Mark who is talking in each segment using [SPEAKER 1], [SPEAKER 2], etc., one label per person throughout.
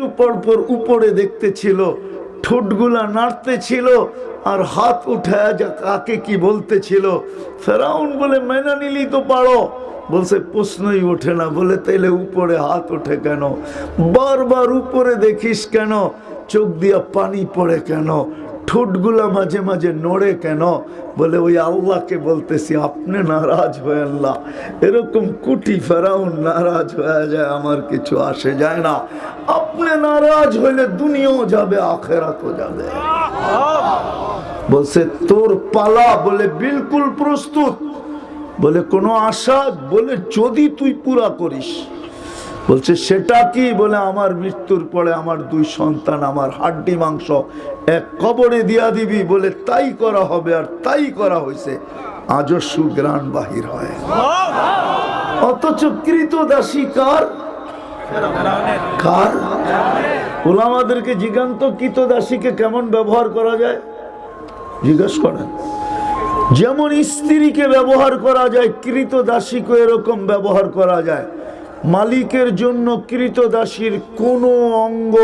[SPEAKER 1] একটু পরপর উপরে দেখতে ছিল, ঠোঁটগুলা নাড়তে ছিল আর হাত উঠায় যা কাকে কি বলতেছিল ফেরাউন বলে, মেনা নিলি তো পারো। বলছে, প্রশ্নই ওঠে না। বলে, তাইলে উপরে হাত ওঠে কেন? বারবার উপরে দেখিস কেন? চোখ দিয়া পানি পড়ে কেন? ঠোঁটগুলা মাঝে মাঝে নড়ে কেন? বলে, ওই আল্লাহকে বলতেছি, আপনি নারাজ হয়ে আল্লাহ। এরকম কুটি ফেরাউন নারাজ হয়ে যায়, আমার কিছু আসে যায় না। আপনি নারাজ হইলে দুনিয়াও যাবে, আখেরাতও যাবে। বলছে, তোর পালা, বলে, বিলকুল প্রস্তুত। বলে, কোনো আশা? বলে, যদি তুই পুরা করিস। বলছে, সেটা কি? বলে, আমার মৃত্যুর পরে আমার দুই সন্তান, আমার হাড্ডি মাংস এক কবরে দিয়া দিবি। বলে, তাই করা হবে আর তাই করা হয়েছে আজও সুগ্রাণ বাহির হয়। অথচ কৃত দাসী কার? কার? ওলামাদেরকে জিজ্ঞান্ত, কৃত দাসীকে কেমন ব্যবহার করা যায়? জিজ্ঞেস করেন, যেমন স্ত্রীকে ব্যবহার করা যায়, কৃত দাসীকে এরকম ব্যবহার করা যায়। মালিকের জন্য কৃত দাসীর কোনো অঙ্গ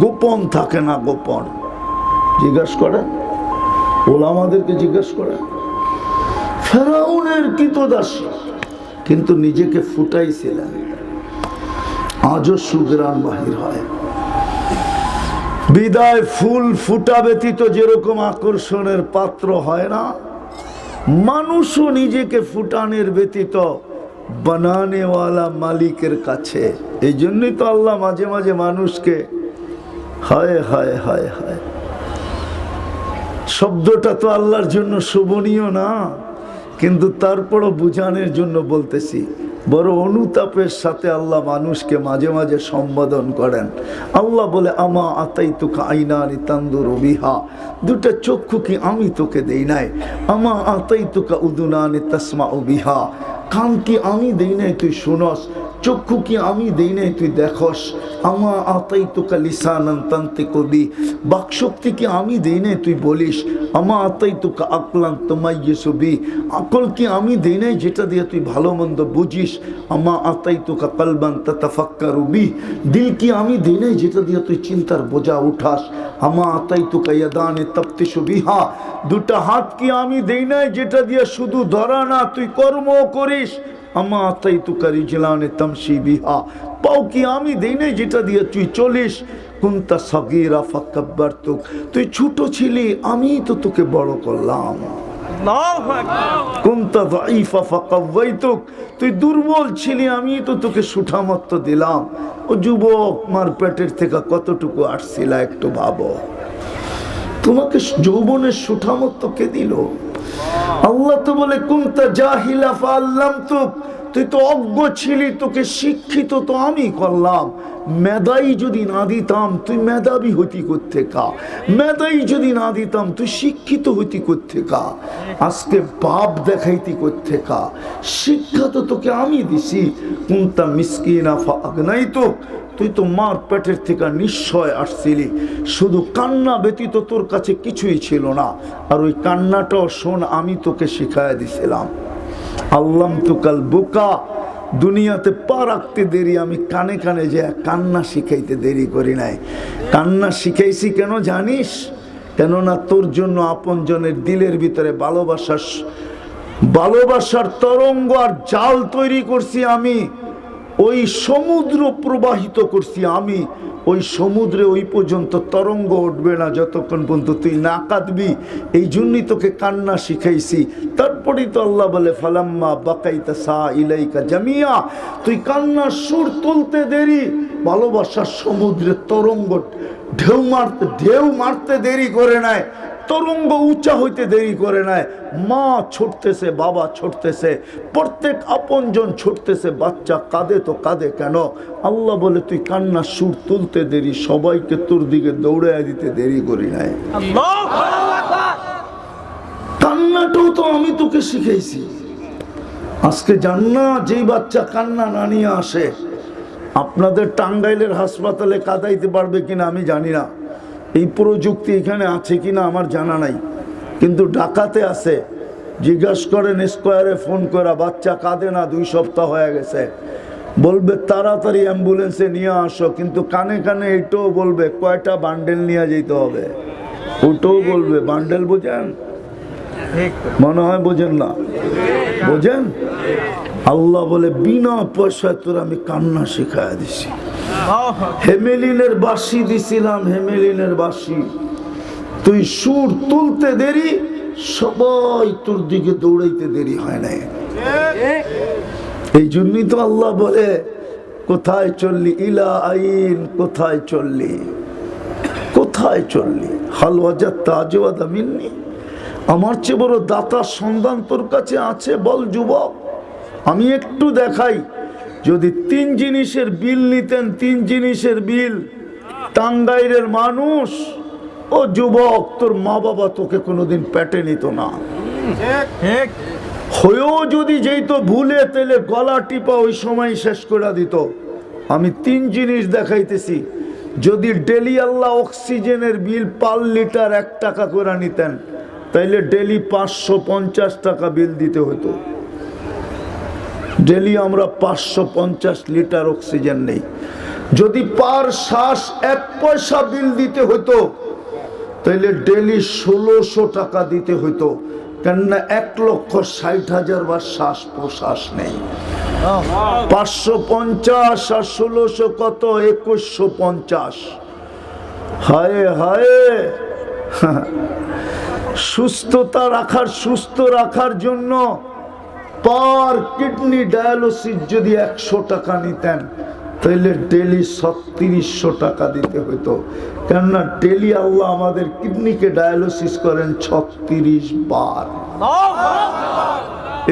[SPEAKER 1] গোপন থাকে না, গোপন। জিজ্ঞেস করেন। ওলামাদেরকে জিজ্ঞেস করেন। ফেরাউনের কৃত দাসী কিন্তু নিজেকে ফুটাইছিলেন। আজও সুগ্রাম বাহির হয়। বিদায় ফুল ফুটা ব্যতীত যেরকম আকর্ষণের পাত্র হয় না মানুষও নিজেকে ফুটানের ব্যতীত বানানেওয়ালা মালিকের কাছে। এই জন্যই তো আল্লাহ মাঝে মাঝে মানুষকে হায় হায় হায় হায়। শব্দটা তো আল্লাহর জন্য শোভনীয় না, কিন্তু তারপরও বুঝানোর জন্য বলতেছি বড় অনুতাপের সাথে আল্লাহ মানুষকে মাঝে মাঝে সম্বোধন করেন। আল্লাহ বলে, আমা আতাই তোকে আইনারি তান্দুর বিহা। দুটো চক্ষু কি আমি তোকে দেই নাই? আমা আতাই তোকে উদুনানি তাসমা বিহা। কান কি আমি দেই নাই? তুই শুনস। চক্ষু কি আমি দেই নাই, তুই দেখস। আমা আতাই তোকা লিসানান তান্তে কবি বাকশক্তি কি আমি দেই নাই, তুই বলিস। আমা আতাই তোকা আকলান তোমাইয়ে ছবি আকল কি আমি দেই নাই, যেটা দিয়ে তুই ভালো মন্দ বুঝিস। আমা আতাই তোকা কালবান তাতাফাক্কা রুবি দিল কি আমি দেই নাই, যেটা দিয়ে তুই চিন্তার বোঝা উঠাস। আমা আতাই তোকা ইয়াদানে তপ্তে বিহা। দুটা হাত কি আমি দেই নাই, যেটা দিয়ে শুধু ধরা না, তুই কর্ম করিস। আমা আতাই তুকা রিজলানে তামসি বিহা পাও কি আমি দেই নাই যেটা দিয়ে তুই চলিস? কুন্তা সগিরা ফাক্কাব্বার তুক তুই ছোট ছিলি আমি তো তোকে বড় করলাম। কুন্তা দাইফা ফাকাওয়াইতুক। তুই দুর্বল ছিলি আমি তো তোকে সুঠামত্ব দিলাম। ও যুবক মার পেটের থেকে কতটুকু আসছিল একটু ভাবো। তোমাকে যৌবনের সুঠামত্ব কে দিল? আল্লাহ তো বলে, কুন্তা জাহিলা ফাল্লাম তো তুই তো অজ্ঞ ছিলি, তোকে শিক্ষিত তো আমি করলাম। মেধাই যদি না দিতাম, তুই মেধাবী হইতি করতে কা মেধাই যদি না দিতাম, তুই শিক্ষিত হইতি করতে কা আজকে বাপ দেখাইতি করতে কা শিক্ষা তো তোকে আমি দিছি। কুন্তা মিসকিনা ফাগনাই তো তুই তো মার পেটের থেকে নিশ্চয় আসছিলি। শুধু কান্না ব্যতীত তোর কাছে কিছুই ছিল না। আর ওই কান্নাটাও শোন, আমি তোকে শিখাই দিছিলাম। আল্লাম তুকাল বোকা, দুনিয়াতে পা রাখতে দেরি, আমি কানে কানে যে কান্না শিখাইতে দেরি করি নাই। কান্না শিখাইছি কেন জানিস? কেননা তোর জন্য আপনজনের দিলের ভিতরে ভালোবাসার ভালোবাসার তরঙ্গ আর জাল তৈরি করছি আমি। ওই সমুদ্র প্রবাহিত করছি আমি। ওই সমুদ্রে ওই পর্যন্ত তরঙ্গ উঠবে না যতক্ষণ পর্যন্ত তুই না কাঁদবি। এই জন্যই তোকে কান্না শিখাইছি। তারপরেই তো আল্লাহ বলে, ফালাম্মা বাকাইতা সা ইলাইকা জামিয়া। তুই কান্নার সুর তুলতে দেরি, ভালোবাসার সমুদ্রের তরঙ্গ ঢেউ মারতে ঢেউ মারতে দেরি করে নেয় তরঙ্গ উঁচা হইতে দেরি করে নাই। মা ছুটতেছে বাবা ছুটতেছে প্রত্যেক আপনজন ছুটতেছে বাচ্চা কাঁদে তো কাঁদে কেন? আল্লাহ বলে তুই কান্না সুর তুলতে দেরি সবাইকে তোর দিকে দৌড়াইয়া দিতে দেরি করি নাই। কান্নাটাও তো আমি তোকে শিখাইছি। আজকে জান না যেই বাচ্চা কান্না না নিয়ে আসে আপনাদের টাঙ্গাইলের হাসপাতালে কাদাইতে পারবে কিনা আমি জানি না। এই প্রযুক্তি এখানে আছে কিনা আমার জানা নাই। কিন্তু ডাকাতে আছে। জিজ্ঞাসা করেন স্কোয়ারে ফোন করা, বাচ্চা কাঁদে না, দুই সপ্তাহ হয়ে গেছে। বলবে, তাড়াতাড়ি অ্যাম্বুলেন্সে নিয়ে আসো। কিন্তু কানে কানে এটাও বলবে, কয়টা বান্ডেল নিয়ে যেতে হবে? ওটাও বলবে, বান্ডেল বোঝেন? মনে হয় বোঝেন না। বোঝেন? আল্লাহ বলে, বিনা পয়সায় তোর আমি কান্না শিখায় দিছি। হেমেলিনের বাসি দিছিলাম, হেমেলিনের বাসি তুই সুর তুলতে দেরি, সবাই তোর দিকে দৌড়াইতে দেরি হয় না এই জন্যই তো আল্লাহ বলে, কোথায় চললি? ইলা আইন, কোথায় চললি? কোথায় চললি? হালওয়াজা তাজওয়াদা মিন্নি। আমার চেয়ে বড় দাতার সন্ধান তোর কাছে আছে, বল যুবক। আমি একটু দেখাই। যদি তিন জিনিসের বিল নিতেন তিন জিনিসের বিল টাঙ্গাইরের মানুষ ও যুবক তোর মা বাবা তোকে কোনোদিন পেটে নিত না। হয়েও যদি যেত ভুলে তেলে গলা টিপা ওই সময় শেষ করে দিত। আমি তিন জিনিস দেখাইতেছি। যদি ডেলি আল্লাহ অক্সিজেনের বিল পার লিটার এক টাকা করে নিতেন তাইলে ডেলি পাঁচশো পঞ্চাশ টাকা বিল দিতে হতো ডেলি আমরা পাঁচশো পঞ্চাশ লিটার অক্সিজেন নেই। যদি পার শ্বাস এক পয়সা বিল দিতে হতো তাইলে ডেলি ষোলোশো টাকা দিতে হতো কেননা এক লক্ষ ষাট হাজার বার শ্বাস প্রশ্বাস নেই। পাঁচশো পঞ্চাশ আর ষোলোশো কত? একুশশো পঞ্চাশ। হায় হায়! সুস্থতা রাখার, সুস্থ রাখার জন্য পার কিডনি ডায়ালিসিস যদি একশো টাকা নিতেন তাহলে ডেলি ছত্রিশশো টাকা দিতে হতো কেননা ডেলি আল্লাহ আমাদের কিডনিকে ডায়ালিসিস করেন ছত্রিশ বার।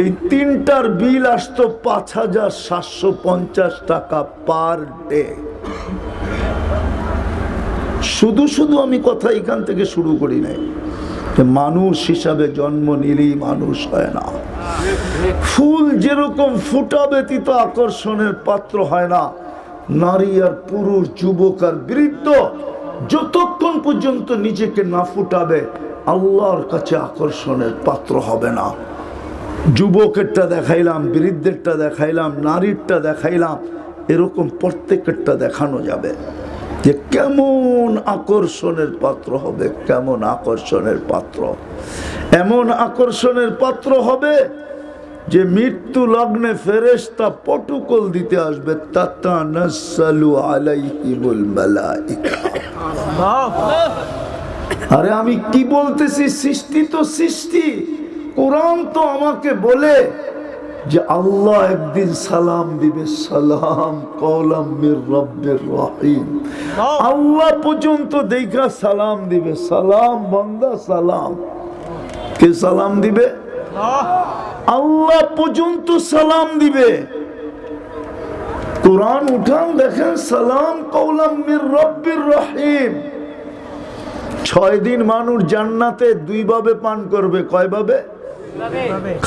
[SPEAKER 1] এই তিনটার বিল আসতো পাঁচ হাজার সাতশো পঞ্চাশ টাকা পার ডে। শুধু শুধু আমি কথা এখান থেকে শুরু করি নাই। মানুষ হিসাবে জন্ম নিলেই মানুষ হয় না। ফুল যেরকম ফুটা ব্যতীত আকর্ষণের পাত্র হয় না, নারী আর পুরুষ, যুবক আর বৃদ্ধ যতক্ষণ পর্যন্ত নিজেকে না ফুটাবে, আল্লাহর কাছে আকর্ষণের পাত্র হবে না। যুবকেরটা দেখাইলাম, বৃদ্ধেরটা দেখাইলাম, নারীরটা দেখাইলাম, এরকম প্রত্যেকেরটা দেখানো যাবে। যে কেমন আকর্ষণের পাত্র হবে, কেমন আকর্ষণের পাত্র। এমন আকর্ষণের পাত্র হবে যে মৃত্যু লগ্নে ফেরেশতা পটুকল দিতে আসবে আরে আমি কি বলতেছি? সৃষ্টি তো সৃষ্টি। কোরআন তো আমাকে বলে যে আল্লাহ একদিন সালাম দিবে, সালাম কলাম আল্লাহ পর্যন্ত দেখা সালাম দিবে, সালাম, বন্দা সালাম। কে সালাম দিবে? আল্লাহ পর্যন্ত সালাম দিবে। কোরআন উঠান দেখেন, সালাম কৌলাম রব্বির রহিম। ছয় দিন মানুষ জান্নাতে দুই ভাবে পান করবে, কয় ভাবে?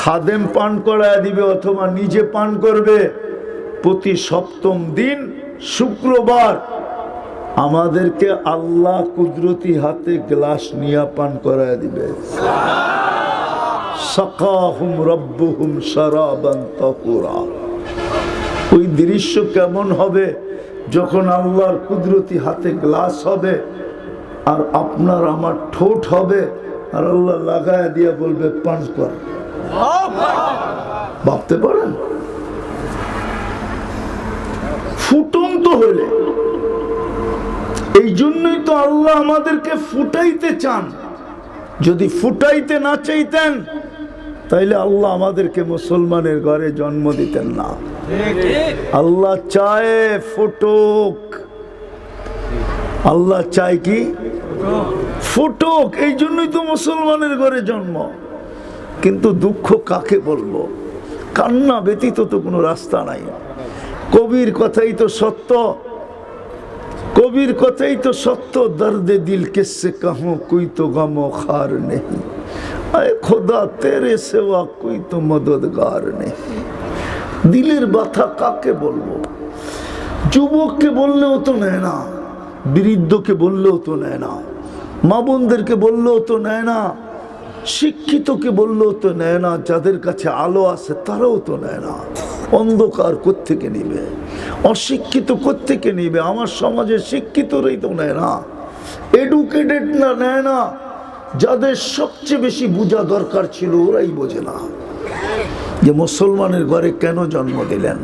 [SPEAKER 1] খাদেম পান করায় দিবে অথবা নিজে পান করবে। প্রতি সপ্তম দিন শুক্রবার আমাদেরকে আল্লাহ কুদরতি হাতে গ্লাস নিয়ে পান করায় দিবে। সাকাহুম রব্বুহুম সারাবান তাহুরা। ওই দৃশ্য কেমন হবে যখন আল্লাহর কুদরতি হাতে গ্লাস হবে আর আপনার আমার ঠোঁট হবে আর আল্লাহ লাগায় দিয়ে বলবে, পান কর। ভাবতে পারেন? ফুটন্ত হলে এই জন্যই তো আল্লাহ আমাদেরকে ফুটাইতে চান। যদি ফুটাইতে না চাইতেন তাইলে আল্লাহ আমাদেরকে মুসলমানের ঘরে জন্ম দিতেন না। আল্লাহ চায় ফুটুক। আল্লাহ চায় কি? ফুটুক। এই জন্যই তো মুসলমানের ঘরে জন্ম। কিন্তু দুঃখ কাকে বলব কান্না ব্যতীত তো কোনো রাস্তা নাই। কবির কথাই তো সত্য। কবির কথাই তো সত্য। দর্দে দিল কেসে কাহো, কুই তো গমো খার নেই। আয় খোদা, তেরে সেবা কই তো মদদগার নেই? দিলের ব্যথা কাকে বলব? যুবককে বললেও তো নেয় না, বৃদ্ধকে বললেও তো নেয় না, মা বোনদেরকে বললেও তো নেয় না, শিক্ষিতকে বললেও তো নেয় না, যাদের কাছে আলো আছে তারাও তো নেয় না। অন্ধকার কোত্থেকে নিবে? অশিক্ষিত কোত্থেকে নেবে? আমার সমাজে শিক্ষিতরাই তো নেয় না, এডুকেটেড না, নেয় না। যাদের সবচেয়ে বেশি বোঝা দরকার ছিল, ওরাই বোঝে না। যে মুসলমানের ঘরে কেন জন্ম দিলেন?